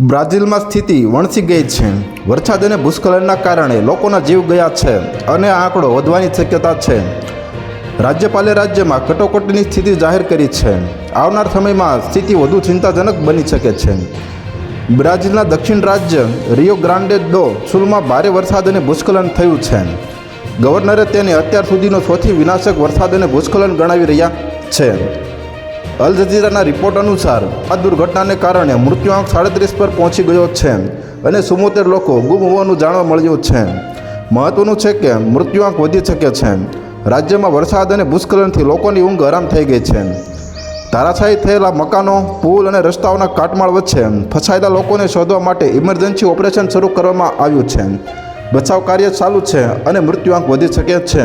બ્રાઝિલમાં સ્થિતિ વણસી ગઈ છે. વરસાદ અને ભૂસ્ખલનના કારણે લોકોના જીવ ગયા છે અને આંકડો વધવાની શક્યતા છે. રાજ્યપાલે રાજ્યમાં કટોકટીની સ્થિતિ જાહેર કરી છે. આવનાર સમયમાં સ્થિતિ વધુ ચિંતાજનક બની શકે છે. બ્રાઝિલના દક્ષિણ રાજ્ય રિયો ગ્રાન્ડે ડો સુલમાં ભારે વરસાદ અને ભૂસ્ખલન થયું છે. ગવર્નરે તેને અત્યાર સુધીનો સૌથી વિનાશક વરસાદ અને ભૂસ્ખલન ગણાવી રહ્યા છે. અલ જઝીરાના રિપોર્ટ અનુસાર આ દુર્ઘટનાને કારણે મૃત્યુઆંક સાડત્રીસ પર પહોંચી ગયો છે અને સુમોતેર લોકો ગુમ હોવાનું જાણવા મળ્યું છે. મહત્વનું છે કે મૃત્યુઆંક વધી શકે છે. રાજ્યમાં વરસાદ અને ભૂસ્ખલનથી લોકોની ઊંઘ હરામ થઈ ગઈ છે. ધારાશાયી થયેલા મકાનો, પુલ અને રસ્તાઓના કાટમાળ વચ્ચે ફસાયેલા લોકોને શોધવા માટે ઇમરજન્સી ઓપરેશન શરૂ કરવામાં આવ્યું છે. બચાવ કાર્ય ચાલુ છે અને મૃત્યુઆંક વધી શકે છે.